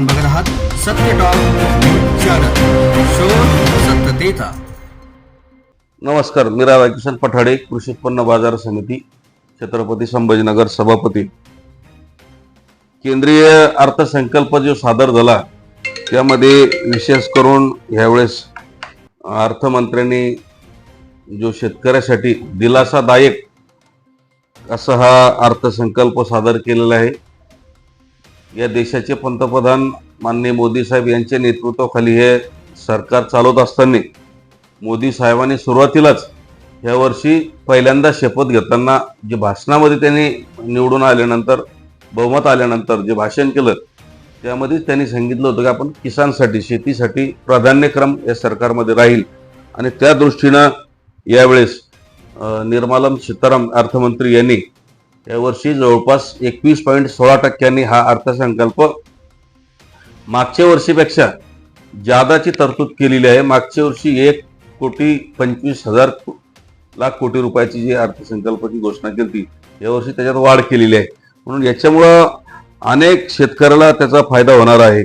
आपण बघत आहात सत्य टॉक सत्यतेचा. नमस्कार मी राधाकिशन पठाडे कृषी उत्पन्न बाजार समिती छत्रपती संभाजीनगर सभापती. केंद्रीय अर्थसंकल्प जो सादर झाला त्यामध्ये विशेष करून ह्यावेळेस अर्थमंत्र्यांनी जो शेतकऱ्यासाठी दिलासादायक असा हा अर्थसंकल्प सादर केलेला आहे. या देशाचे पंतप्रधान माननीय मोदी साहेब यांच्या नेतृत्वाखाली हे सरकार चालवत असताना मोदी साहेबांनी सुरुवातीलाच ह्या वर्षी पहिल्यांदा शपथ घेताना जे भाषणामध्ये त्यांनी निवडून आल्यानंतर बहुमत आल्यानंतर जे भाषण केलं त्यामध्ये त्यांनी सांगितलं होतं की आपण किसानसाठी शेतीसाठी प्राधान्यक्रम या सरकारमध्ये राहील. आणि त्या दृष्टीनं यावेळेस निर्मालम सीताराम अर्थमंत्री यांनी यावर्षी जवळपास एकवीस पॉईंट सोळा टक्क्यांनी हा अर्थसंकल्प मागच्या वर्षीपेक्षा जादाची तरतूद केलेली आहे. मागच्या वर्षी एक कोटी पंचवीस हजार लाख कोटी रुपयाची जी अर्थसंकल्पाची घोषणा केली ती यावर्षी त्याच्यात वाढ केलेली आहे. म्हणून याच्यामुळं अनेक शेतकऱ्याला त्याचा फायदा होणार आहे.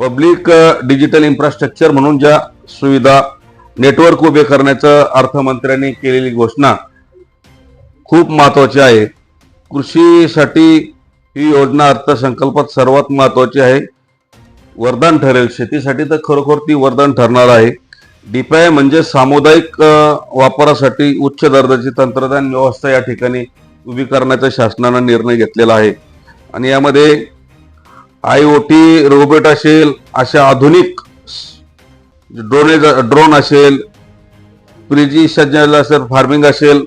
पब्लिक डिजिटल इन्फ्रास्ट्रक्चर म्हणून ज्या सुविधा नेटवर्क उभे करण्याचं अर्थमंत्र्यांनी केलेली घोषणा खूप महत्वाची आहे. कृषीसाठी ही योजना अर्थसंकल्पात सर्वात महत्त्वाची आहे. वरदान ठरेल. शेतीसाठी तर खरोखर ती वरदान ठरणार आहे. डीपीआय म्हणजे सामुदायिक वापरासाठी उच्च दर्जाची तंत्रज्ञान व्यवस्था या ठिकाणी उभी करण्याचा शासनानं निर्णय घेतलेला आहे. आणि यामध्ये आय ओ टी रोबोट असेल अशा आधुनिक ड्रोने ड्रोन असेल प्रिजी सज्ज असेल फार्मिंग असेल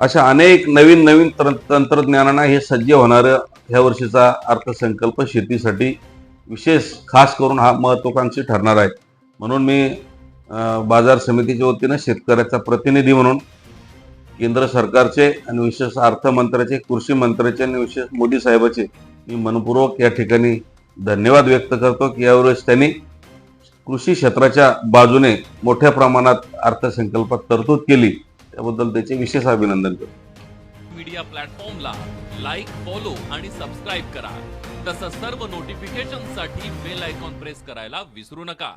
अशा अनेक नवीन नवीन तं- हे सज्ज होणारं ह्या वर्षीचा अर्थसंकल्प शेतीसाठी विशेष खास करून हा महत्वाकांक्षी ठरणार आहे. म्हणून मी बाजार समितीच्या वतीनं शेतकऱ्याचा प्रतिनिधी म्हणून केंद्र सरकारचे आणि विशेष अर्थमंत्र्याचे कृषी मंत्र्याचे आणि विशेष मोदी साहेबाचे मी मनपूर्वक या ठिकाणी धन्यवाद व्यक्त करतो की यावेळेस त्यांनी कृषी क्षेत्राच्या बाजूने मोठ्या प्रमाणात अर्थसंकल्पात तरतूद केली. त्याबद्दल त्याचे विशेष अभिनंदन करतो. मीडिया प्लॅटफॉर्मला लाईक फॉलो आणि सबस्क्राईब करा. तसंच सर्व नोटिफिकेशनसाठी बेल आयकॉन प्रेस करायला विसरू नका.